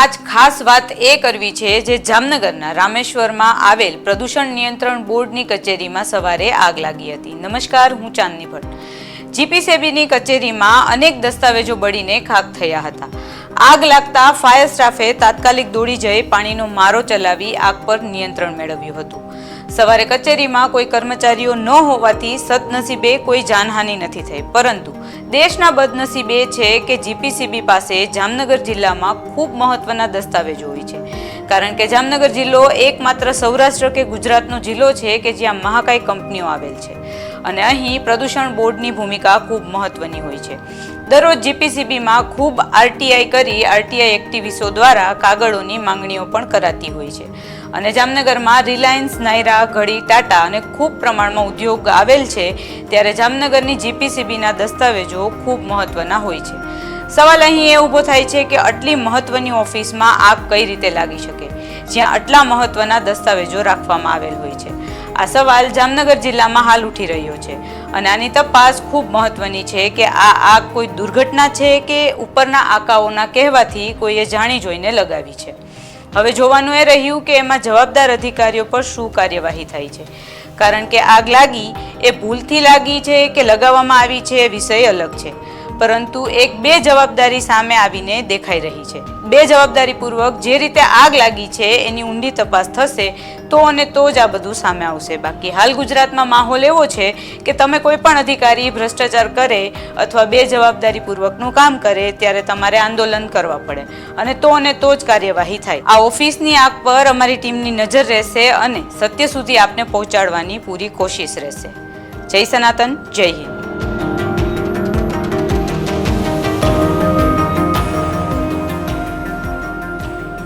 આજ ખાસ વાત એ કરવી છે જે જામનગરના રામેશ્વરમાં આવેલ પ્રદૂષણ નિયંત્રણ બોર્ડની કચેરીમાં સવારે આગ લાગી હતી. નમસ્કાર, હું ચાંદની ભટ્ટ. જીપીસીબીની કચેરીમાં અનેક દસ્તાવેજો બળીને ખાક થયા હતા. આગ લાગતા ફાયર સ્ટાફે તાત્કાલિક દોડી જઈ પાણીનો મારો ચલાવી આગ પર નિયંત્રણ મેળવ્યું હતું. સવારે કચેરીમાં કોઈ કર્મચારીઓ ન હોવાથી સદનસીબે કોઈ જાનહાનિ નથી થઈ. પરંતુ દેશના બદનસીબે છે કે જીપીસીબી પાસે જામનગર જિલ્લામાં ખૂબ મહત્વના દસ્તાવેજો હોય છે. કારણ કે જામનગર જિલ્લો એકમાત્ર સૌરાષ્ટ્ર કે ગુજરાતનો જિલ્લો છે કે જ્યાં મહાકાય કંપનીઓ આવેલ છે. અને અહીં પ્રદૂષણ બોર્ડની ભૂમિકા ખૂબ મહત્વની હોય છે. દરરોજ જીપીસીબીમાં ખૂબ આરટીઆઈ કરી આરટીઆઈ એક્ટિવિસ્ટો દ્વારા કાગળોની માંગણીઓ પણ કરાતી હોય છે. અને જામનગરમાં રિલાયન્સ, નાયરા, ઘડી, ટાટા અને ખૂબ પ્રમાણમાં ઉદ્યોગ આવેલ છે, ત્યારે જામનગરની જીપીસીબીના દસ્તાવેજો ખૂબ મહત્વના હોય છે. સવાલ અહીં એ ઊભો થાય છે કે આટલી મહત્વની ઓફિસમાં આગ કઈ રીતે લાગી શકે? જ્યાં આટલા મહત્વના દસ્તાવેજો રાખવામાં આવેલ હોય છે. આ સવાલ જામનગર જિલ્લામાં હાલ ઉઠી રહ્યો છે. અને આની તપાસ ખૂબ મહત્વની છે કે આ આગ કોઈ દુર્ઘટના છે કે ઉપરના આકાઓના કહેવાથી કોઈએ જાણી જોઈને લગાવી છે. હવે જોવાનું એ રહ્યું કે એમાં જવાબદાર અધિકારીઓ પર શું કાર્યવાહી થાય છે. કારણ કે આગ લાગી એ ભૂલથી લાગી છે કે લગાવવામાં આવી છે એ વિષય અલગ છે. પરંતુ એક બે જવાબદારી સામે આવીને દેખાઈ રહી છે. બે જવાબદારીપૂર્વક જે રીતે આગ લાગી છે, એની ઊંડી તપાસ થશે, તો અને તો જ આ બધું સામે આવશે. બાકી હાલ ગુજરાતમાં માહોલ એવો છે કે તમે કોઈ પણ અધિકારી ભ્રષ્ટાચાર કરે અથવા બે જવાબદારીપૂર્વકનું કામ કરે, ત્યારે તમારે આંદોલન કરવા પડે. અને તો અને તો જ કાર્યવાહી થાય. આ ઓફિસની આગ પર અમારી ટીમની નજર રહેશે અને સત્ય સુધી આપને પહોંચાડવાની પૂરી કોશિશ રહેશે. જય સનાતન, જય હિન્દ.